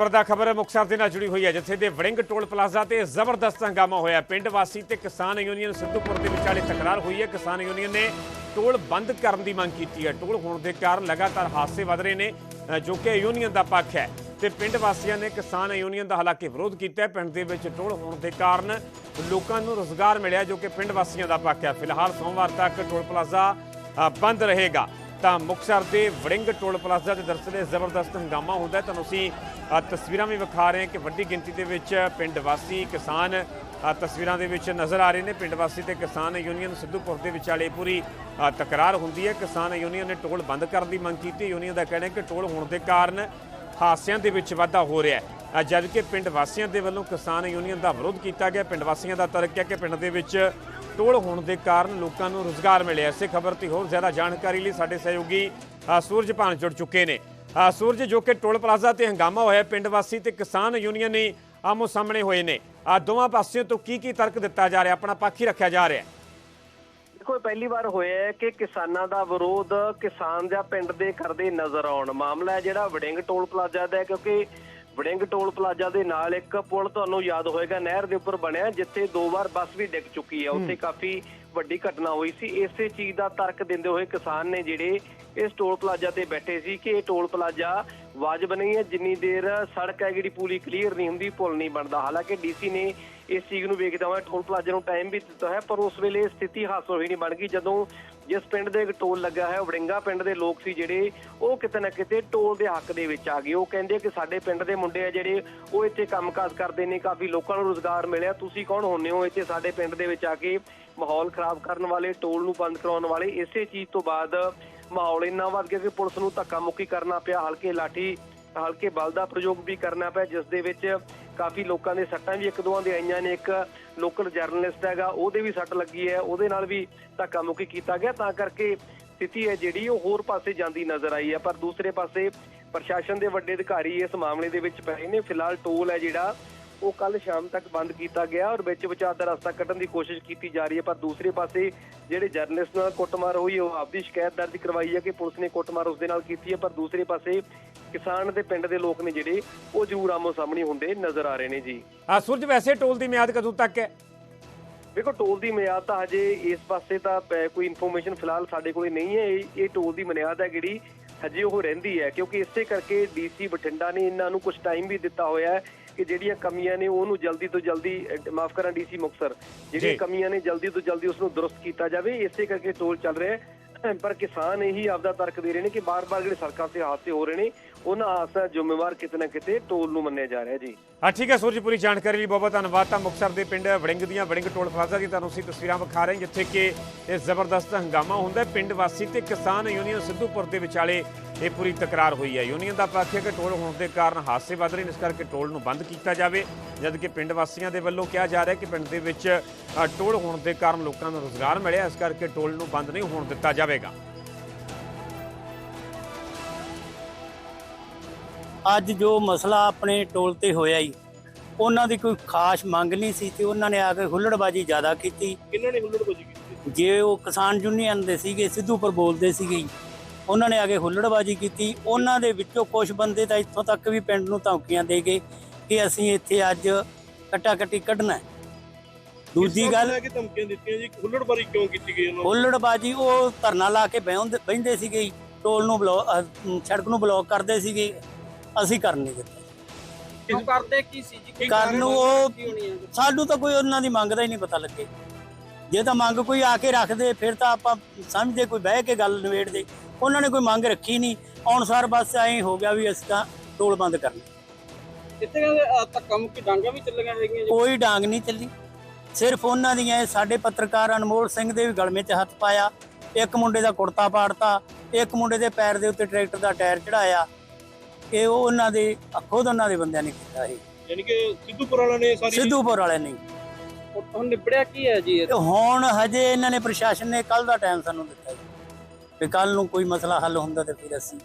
ਖਬਰ ਦਾ ਖਬਰ ਮੁਕਤਸਰ ਦੇ ਨਾਲ ਜੁੜੀ ਹੋਈ ਹੈ, ਜਿੱਥੇ ਦੇ ਵੜਿੰਗ ਟੋਲ ਪਲਾਜ਼ਾ ਤੇ ਜ਼ਬਰਦਸਤ ਹੰਗਾਮਾ ਹੋਇਆ ਪਿੰਡ ਵਾਸੀ ਤੇ ਕਿਸਾਨ ਯੂਨੀਅਨ ਸਿੱਧੂਪੁਰ ਦੇ ਵਿਚਾਲੇ ਤਕਰਾਰ ਹੋਈ ਹੈ। ਕਿਸਾਨ ਯੂਨੀਅਨ ਨੇ ਟੋਲ ਬੰਦ ਕਰਨ ਦੀ ਮੰਗ ਕੀਤੀ ਹੈ। ਟੋਲ ਹੋਣ ਦੇ ਕਾਰਨ ਲਗਾਤਾਰ ਹਾਦਸੇ ਵਧ ਰਹੇ ਨੇ ਜੋ ਕਿ ਯੂਨੀਅਨ ਦਾ ਪੱਖ ਹੈ। ਤੇ ਪਿੰਡ ਵਾਸੀਆਂ ਨੇ ਕਿਸਾਨ ਯੂਨੀਅਨ ਦਾ ਹਾਲਾਂਕਿ ਵਿਰੋਧ ਕੀਤਾ ਹੈ। ਪਿੰਡ ਦੇ ਵਿੱਚ ਟੋਲ ਹੋਣ ਦੇ ਕਾਰਨ ਲੋਕਾਂ ਨੂੰ ਰੋਜ਼ਗਾਰ ਮਿਲਿਆ, ਜੋ ਕਿ ਪਿੰਡ ਵਾਸੀਆਂ ਦਾ ਪੱਖ ਹੈ। ਫਿਲਹਾਲ ਸੋਮਵਾਰ ਤੱਕ ਟੋਲ ਪਲਾਜ਼ਾ ਬੰਦ ਰਹੇਗਾ। ਤਾਂ ਮੁਕਤਸਰ ਦੇ ਵੜਿੰਗ ਟੋਲ ਪਲਾਜ਼ਾ 'ਤੇ ਦਰਸਲੇ ਜ਼ਬਰਦਸਤ ਹੰਗਾਮਾ ਹੁੰਦਾ ਤੁਹਾਨੂੰ ਅਸੀਂ ਤਸਵੀਰਾਂ ਵੀ ਵਿਖਾ ਰਹੇ ਹਾਂ ਕਿ ਵੱਡੀ ਗਿਣਤੀ ਦੇ ਵਿੱਚ ਪਿੰਡ ਵਾਸੀ ਕਿਸਾਨ ਤਸਵੀਰਾਂ ਦੇ ਵਿੱਚ ਨਜ਼ਰ ਆ ਰਹੇ ਨੇ। ਪਿੰਡ ਵਾਸੀ ਤੇ ਕਿਸਾਨ ਯੂਨੀਅਨ ਸਿੱਧੂਪੁਰ ਦੇ ਵਿਚਾਲੇ ਪੂਰੀ ਤਕਰਾਰ ਹੁੰਦੀ ਹੈ। ਕਿਸਾਨ ਯੂਨੀਅਨ ਨੇ ਟੋਲ ਬੰਦ ਕਰਨ ਦੀ ਮੰਗ ਕੀਤੀ। ਯੂਨੀਅਨ ਦਾ ਕਹਿਣਾ ਹੈ ਕਿ ਟੋਲ ਹੋਣ ਦੇ ਕਾਰਨ ਹਾਦਸਿਆਂ ਦੇ ਵਿੱਚ ਵਾਧਾ ਹੋ ਰਿਹਾ ਹੈ। ਜਦਕਿ ਪਿੰਡ ਵਾਸੀਆਂ ਦੇ ਵੱਲੋਂ ਕਿਸਾਨ ਯੂਨੀਅਨ ਦਾ ਵਿਰੋਧ ਕੀਤਾ ਗਿਆ। ਪਿੰਡ ਵਾਸੀਆਂ ਦਾ ਤਰਕ ਹੈ ਕਿ ਪਿੰਡ ਦੇ ਵਿੱਚ ਟੋਲ ਹੋਣ ਦੇ ਕਾਰਨ ਲੋਕਾਂ ਨੂੰ ਰੋਜ਼ਗਾਰ ਮਿਲਿਆ। ਇਸੇ ਖਬਰ ਤੇ ਹੋਰ ਜ਼ਿਆਦਾ ਜਾਣਕਾਰੀ ਲਈ ਸਾਡੇ ਸਹਿਯੋਗੀ ਅ, ਜੁੜ ਚੁੱਕੇ ਨੇ। ਸੂਰਜ ਜੋ ਕਿ ਟੋਲ ਪਲਾਜ਼ਾ ਤੇ ਹੰਗਾਮਾ ਹੋਇਆ ਪਿੰਡ ਵਾਸੀ ਤੇ ਕਿਸਾਨ ਯੂਨੀਅਨ ਨੇ ਆਮੋ ਸਾਹਮਣੇ ਹੋਏ ਨੇ। ਆ ਦੋਵਾਂ ਪਾਸਿਆਂ ਤੋਂ ਕੀ ਕੀ ਤਰਕ ਦਿੱਤਾ ਜਾ ਰਿਹਾ? ਆਪਣਾ ਪੱਖ ਹੀ ਰੱਖਿਆ ਜਾ ਰਿਹਾ ਦੇਖੋ ਪਹਿਲੀ ਵਾਰ ਹੋਇਆ ਹੈ ਕਿ ਕਿਸਾਨਾਂ ਦਾ ਵਿਰੋਧ ਕਿਸਾਨ ਜਾਂ ਪਿੰਡ ਦੇ ਕਰਦੇ ਨਜ਼ਰ ਆਉਣ। ਮਾਮਲਾ ਹੈ ਜਿਹੜਾ ਵੜਿੰਗ ਟੋਲ ਪਲਾਜ਼ਾ ਦਾ ਕਿਉਂਕਿ ਵੜਿੰਗ ਟੋਲ ਪਲਾਜ਼ਾ ਦੇ ਨਾਲ ਇੱਕ ਪੁਲ ਤੁਹਾਨੂੰ ਯਾਦ ਹੋਏਗਾ ਨਹਿਰ ਦੇ ਉੱਪਰ ਬਣਿਆ ਜਿੱਥੇ ਦੋ ਵਾਰ ਬੱਸ ਵੀ ਡਿੱਗ ਚੁੱਕੀ ਹੈ ਉੱਥੇ ਕਾਫੀ ਵੱਡੀ ਘਟਨਾ ਹੋਈ ਸੀ। ਇਸੇ ਚੀਜ਼ ਦਾ ਤਰਕ ਦਿੰਦੇ ਹੋਏ ਕਿਸਾਨ ਨੇ ਜਿਹੜੇ ਇਸ ਟੋਲ ਪਲਾਜ਼ਾ ਤੇ ਬੈਠੇ ਸੀ ਕਿ ਇਹ ਟੋਲ ਪਲਾਜ਼ਾ ਵਾਜਬ ਨਹੀਂ ਹੈ। ਜਿੰਨੀ ਦੇਰ ਸੜਕ ਹੈ ਜਿਹੜੀ ਪੂਰੀ ਕਲੀਅਰ ਨਹੀਂ ਹੁੰਦੀ ਪੁਲ ਨਹੀਂ ਬਣਦਾ। ਹਾਲਾਂਕਿ ਡੀਸੀ ਨੇ ਇਸ ਚੀਜ਼ ਨੂੰ ਵੇਖਦਾ ਹੋਇਆ ਟੋਲ ਪਲਾਜ਼ਾ ਨੂੰ ਟਾਈਮ ਵੀ ਦਿੱਤਾ ਹੈ ਪਰ ਉਸ ਵੇਲੇ ਸਥਿਤੀ ਹਾਸਲ ਹੋਈ ਨਹੀਂ ਬਣ ਗਈ। ਜਦੋਂ ਜਿਸ ਪਿੰਡ ਦੇ ਇੱਕ ਟੋਲ ਲੱਗਾ ਹੈ, ਵੜਿੰਗਾ ਪਿੰਡ ਦੇ ਲੋਕ ਸੀ ਜਿਹੜੇ, ਉਹ ਕਿਤੇ ਨਾ ਕਿਤੇ ਟੋਲ ਦੇ ਹੱਕ ਦੇ ਵਿੱਚ ਆ ਗਏ। ਉਹ ਕਹਿੰਦੇ ਕਿ ਸਾਡੇ ਪਿੰਡ ਦੇ ਮੁੰਡੇ ਆ ਜਿਹੜੇ, ਉਹ ਇੱਥੇ ਕੰਮਕਾਜ ਕਰਦੇ ਨੇ, ਕਾਫੀ ਲੋਕਾਂ ਨੂੰ ਰੋਜ਼ਗਾਰ ਮਿਲਿਆ। ਤੁਸੀਂ ਕੌਣ ਹੁੰਨੇ ਹੋ ਇੱਥੇ ਸਾਡੇ ਪਿੰਡ ਦੇ ਵਿੱਚ ਆ ਕੇ ਮਾਹੌਲ ਖਰਾਬ ਕਰਨ ਵਾਲੇ, ਟੋਲ ਨੂੰ ਬੰਦ ਕਰਾਉਣ ਵਾਲੇ? ਇਸੇ ਚੀਜ਼ ਤੋਂ ਬਾਅਦ ਮਾਹੌਲ ਇੰਨਾ ਵੱਧ ਗਿਆ ਕਿ ਪੁਲਿਸ ਨੂੰ ਧੱਕਾ ਮੁੱਕੀ ਕਰਨਾ ਪਿਆ। ਹਲਕੇ ਲਾਠੀ, ਹਲਕੇ ਬਲ ਦਾ ਪ੍ਰਯੋਗ ਵੀ ਕਰਨਾ ਪਿਆ, ਜਿਸ ਦੇ ਵਿੱਚ ਕਾਫੀ ਲੋਕਾਂ ਦੇ ਸੱਟਾਂ ਵੀ ਇੱਕ ਦੋਆਂ ਦੇ ਆਈਆਂ ਨੇ, ਇੱਕ ਲੋਕਲ ਜਰਨਲਿਸਟ ਹੈਗਾ, ਉਹਦੇ ਵੀ ਸੱਟ ਲੱਗੀ ਹੈ, ਉਹਦੇ ਨਾਲ ਵੀ ਧੱਕਾ ਮੁੱਕੀ ਕੀਤਾ ਗਿਆ, ਤਾਂ ਕਰਕੇ ਸਥਿਤੀ ਹੈ ਜਿਹੜੀ, ਉਹ ਹੋਰ ਪਾਸੇ ਜਾਂਦੀ ਨਜ਼ਰ ਆਈ ਹੈ, ਪਰ ਦੂਸਰੇ ਪਾਸੇ ਪ੍ਰਸ਼ਾਸਨ ਦੇ ਵੱਡੇ ਅਧਿਕਾਰੀ ਇਸ ਮਾਮਲੇ ਦੇ ਵਿੱਚ ਪਏ ਨੇ। ਫਿਲਹਾਲ ਟੋਲ ਹੈ ਜਿਹੜਾ, ਉਹ ਕੱਲ ਸ਼ਾਮ ਤੱਕ ਬੰਦ ਕੀਤਾ ਗਿਆ ਔਰ ਵਿੱਚ ਵਿਚਾਰ ਦਾ ਰਸਤਾ ਕੱਢਣ ਦੀ ਕੋਸ਼ਿਸ਼ ਕੀਤੀ ਜਾ ਰਹੀ ਹੈ, ਪਰ ਦੂਸਰੇ ਪਾਸੇ ਜਿਹੜੇ ਜਰਨਲਿਸਟ ਨਾਲ ਕੁੱਟਮਾਰ ਹੋਈ, ਉਹ ਆਪਦੀ ਸ਼ਿਕਾਇਤ ਦਰਜ ਕਰਵਾਈ ਹੈ ਕਿ ਪੁਲਿਸ ਨੇ ਕੁੱਟਮਾਰ ਉਸ ਦੇ ਨਾਲ ਕੀਤੀ ਹੈ, ਪਰ ਦੂਸਰੇ ਪਾਸੇ ਕਿਸਾਨ ਤੇ ਪਿੰਡ ਦੇ ਲੋਕ ਨੇ ਜਿਹੜੇ ਉਹ ਜ਼ਰੂਰ ਆਮੋ ਸਾਹਮਣੇ ਹੁੰਦੇ ਨਜ਼ਰ ਆ ਰਹੇ ਨੇ ਜੀ। ਆ ਸੂਰਜ ਵੈਸੇ ਟੋਲ ਦੀ ਮਿਆਦ ਕਦੋਂ ਤੱਕ ਹੈ? ਦੇਖੋ ਟੋਲ ਦੀ ਮਿਆਦ ਤਾਂ ਹਜੇ ਇਸ ਪਾਸੇ ਤਾਂ ਕੋਈ ਇਨਫੋਰਮੇਸ਼ਨ ਫਿਲਹਾਲ ਸਾਡੇ ਕੋਲੇ ਨਹੀਂ ਹੈ। ਇਹ ਟੋਲ ਦੀ ਮਿਆਦ ਹੈ ਜਿਹੜੀ ਹਜੇ ਉਹ ਰਹਿੰਦੀ ਹੈ ਕਿਉਂਕਿ ਇਸੇ ਕਰਕੇ ਡੀਸੀ ਬਠਿੰਡਾ ਨੇ ਇਹਨਾਂ ਨੂੰ ਕੁਝ ਟਾਈਮ ਵੀ ਦਿੱਤਾ ਹੋਇਆ ਹੈ ਕਿ ਜਿਹੜੀਆਂ ਕਮੀਆਂ ਨੇ ਉਹਨੂੰ ਜਲਦੀ ਤੋਂ ਜਲਦੀ ਮਾਫ ਕਰਾਂ ਡੀਸੀ ਮੁਕਸਰ ਜਿਹੜੀਆਂ। ਕਮੀਆਂ ਨੇ ਜਲਦੀ ਤੋਂ ਜਲਦੀ ਉਸ ਨੂੰ ਦਰੁਸਤ ਕੀਤਾ ਜਾਵੇ। ਇਸੇ ਕਰਕੇ ਟੋਲ ਚੱਲ ਰਿਹਾ ਹੈ। ਪਰ ਕਿਸਾਨ ਇਹੀ ਆਪਦਾ ਤਰਕ ਦੇ ਰਹੇ ਨੇ ਕਿ ਬਾਰ-ਬਾਰ ਜਿਹੜੇ ਸੜਕਾਂ ਤੇ ਹਾਦਸੇ ਹੋ ਰਹੇ ਨੇ, ਉਹਨਾਂ ਹਾਦਸਿਆਂ ਜ਼ਿੰਮੇਵਾਰ ਕਿਤੇ ਨਾ ਕਿਤੇ ਟੋਲ ਨੂੰ ਮੰਨਿਆ ਜਾ ਰਿਹਾ ਜੀ। ਆ ਠੀਕ ਹੈ ਸੂਰਜ, ਪੂਰੀ ਜਾਣਕਾਰੀ ਲਈ ਬਹੁਤ ਧੰਨਵਾਦ। ਤਾਂ ਮੁਕਤਸਰ ਦੇ ਪਿੰਡ ਵੜਿੰਗ ਦੀਆਂ ਵੜਿੰਗ ਟੋਲ ਪਲਾਜ਼ਾ ਦੀ ਤੁਹਾਨੂੰ ਅਸੀਂ ਤਸਵੀਰਾਂ ਵਿਖਾ ਰਹੇ ਜਿੱਥੇ ਕਿ ਇਹ ਜ਼ਬਰਦਸਤ ਹੰਗਾਮਾ ਹੁੰਦਾ ਪਿੰਡ ਵਾਸੀ ਤੇ ਕਿਸਾਨ ਯੂਨੀਅਨ ਸਿੱਧੂਪੁਰ ਦੇ ਵਿਚਾਲੇ ਇਹ ਪੂਰੀ ਤਕਰਾਰ ਹੋਈ ਹੈ। ਯੂਨੀਅਨ ਦਾ ਪੱਖ ਹੈ ਕਿ ਟੋਲ ਹੋਣ ਦੇ ਕਾਰਨ ਹਾਦਸੇ ਵੱਧ ਰਹੇ ਨੇ, ਇਸ ਕਰਕੇ ਟੋਲ ਨੂੰ ਬੰਦ ਕੀਤਾ ਜਾਵੇ। ਜਦ ਕਿ ਪਿੰਡ ਵਾਸੀਆਂ ਦੇ ਵੱਲੋਂ ਕਿਹਾ ਜਾ ਰਿਹਾ ਕਿ ਪਿੰਡ ਦੇ ਵਿੱਚ ਟੋਲ ਹੋਣ ਦੇ ਕਾਰਨ ਲੋਕਾਂ ਨੂੰ ਰੋਜ਼ਗਾਰ ਮਿਲਿਆ, ਇਸ ਕਰਕੇ ਟੋਲ ਨੂੰ ਬੰਦ ਨਹੀਂ ਹੋਣ ਦਿੱਤਾ ਜਾਵੇ। ਜਾਵੇਗਾ। ਅੱਜ ਜੋ ਮਸਲਾ ਆਪਣੇ ਟੋਲ ਤੇ ਹੋਇਆ ਹੀ ਉਹਨਾਂ ਦੀ ਕੋਈ ਖਾਸ ਮੰਗ ਨਹੀਂ ਸੀ ਤੇ ਉਹਨਾਂ ਨੇ ਆ ਕੇ ਹੁੱਲੜਬਾਜੀ ਜ਼ਿਆਦਾ ਕੀਤੀ। ਕਿੰਨਾਂ ਨੇ ਹੁੱਲੜਬਾਜੀ ਕੀਤੀ ਜੇ ਉਹ ਕਿਸਾਨ ਯੂਨੀਅਨ ਦੇ ਸੀਗੇ ਸਿੱਧੂਪੁਰ ਬੋਲਦੇ ਸੀਗੇ ਉਹਨਾਂ ਨੇ ਆ ਕੇ ਹੁੱਲੜਬਾਜੀ ਕੀਤੀ। ਉਹਨਾਂ ਦੇ ਵਿੱਚੋਂ ਕੁਝ ਬੰਦੇ ਤਾਂ ਇੱਥੋਂ ਤੱਕ ਵੀ ਪਿੰਡ ਨੂੰ ਧਮਕੀਆਂ ਦੇ ਗਏ ਕਿ ਅਸੀਂ ਇੱਥੇ ਅੱਜ ਕੱਟਾ ਕੱਟੀ ਕੱਢਣਾ ਹੈ। ਦੂਜੀ ਗੱਲ ਕਿ ਧਮਕੀਆਂ ਦਿੱਤੀਆਂ ਜੀ ਹੁੱਲੜਬਾਰੀ ਕਿਉਂ ਕੀਤੀ ਗਈ ਉਹਨਾਂ ਹੁੱਲੜਬਾਜੀ ਉਹ ਧਰਨਾ ਲਾ ਕੇ ਬਹਿੰਦੇ ਬਹਿੰਦੇ ਸੀਗੇ ਜੀ। ਟੋਲ ਨੂੰ ਬਲੌਕ ਸੜਕ ਨੂੰ ਬਲੌਕ ਕਰਦੇ ਸੀਗੇ ਅਸੀਂ ਕਰ ਨਹੀਂ ਦਿੱਤਾ। ਕਿਉਂ ਕਰਦੇ ਕੀ ਸੀ ਜੀ? ਕਰਨ ਨੂੰ ਉਹ ਸਾਨੂੰ ਤਾਂ ਕੋਈ ਉਹਨਾਂ ਦੀ ਮੰਗ ਦਾ ਹੀ ਨਹੀਂ ਪਤਾ ਲੱਗੇ। ਜੇ ਤਾਂ ਮੰਗ ਕੋਈ ਆ ਕੇ ਰੱਖਦੇ ਫਿਰ ਤਾਂ ਆਪਾਂ ਸਮਝਦੇ ਕੋਈ ਬਹਿ ਕੇ ਗੱਲ ਨਿਬੇੜਦੇ। ਉਹਨਾਂ ਨੇ ਕੋਈ ਮੰਗ ਰੱਖੀ ਨਹੀਂ। ਅਨੁਸਾਰ ਬਸ ਐਂ ਹੋ ਗਿਆ ਵੀ ਅਸੀਂ ਤਾਂ ਟੋਲ ਬੰਦ ਕਰਨਾ। ਇੱਥੇ ਕਹਿੰਦੇ ਧੱਕਾ ਮੁੱਕੀ ਡਾਂਗਾ ਵੀ ਚੱਲੀਆਂ ਹੈਗੀਆਂ ਜੀ? ਕੋਈ ਡਾਂਗ ਨਹੀਂ ਚੱਲੀ। ਸਿਰਫ ਉਹਨਾਂ ਦੀਆਂ ਇਹ ਸਾਡੇ ਪੱਤਰਕਾਰ ਅਨਮੋਲ ਸਿੰਘ ਦੇ ਵੀ ਗਲਮੇ 'ਚ ਹੱਥ ਪਾਇਆ ਇੱਕ ਮੁੰਡੇ ਦਾ ਕੁੜਤਾ ਪਾੜਤਾ ਇੱਕ ਮੁੰਡੇ ਦੇ ਪੈਰ ਦੇ ਉੱਤੇ ਟਰੈਕਟਰ ਦਾ ਟਾਇਰ ਚੜਾਇਆ। ਇਹ ਉਹ ਉਹਨਾਂ ਦੇ ਖੁਦ ਉਹਨਾਂ ਦੇ ਬੰਦਿਆਂ ਨੇ ਕੀਤਾ ਇਹ। ਯਾਨੀ ਕਿ ਸਿੱਧੂਪੁਰ ਵਾਲਿਆਂ ਨੇ ਸਾਰੀ ਸਿੱਧੂਪੁਰ ਵਾਲੇ ਨਹੀਂ ਹੁਣ ਨਿਬੜਿਆ ਕੀ ਹੈ ਜੀ ਤੇ ਹੁਣ ਹਜੇ ਇਹਨਾਂ ਨੇ ਪ੍ਰਸ਼ਾਸਨ ਨੇ ਕੱਲ ਦਾ ਟਾਈਮ ਸਾਨੂੰ ਦਿੱਤਾ ਜੀ। ਵੀ ਕੱਲ ਨੂੰ ਕੋਈ ਮਸਲਾ ਹੱਲ ਹੁੰਦਾ ਤੇ ਫਿਰ ਅਸੀਂ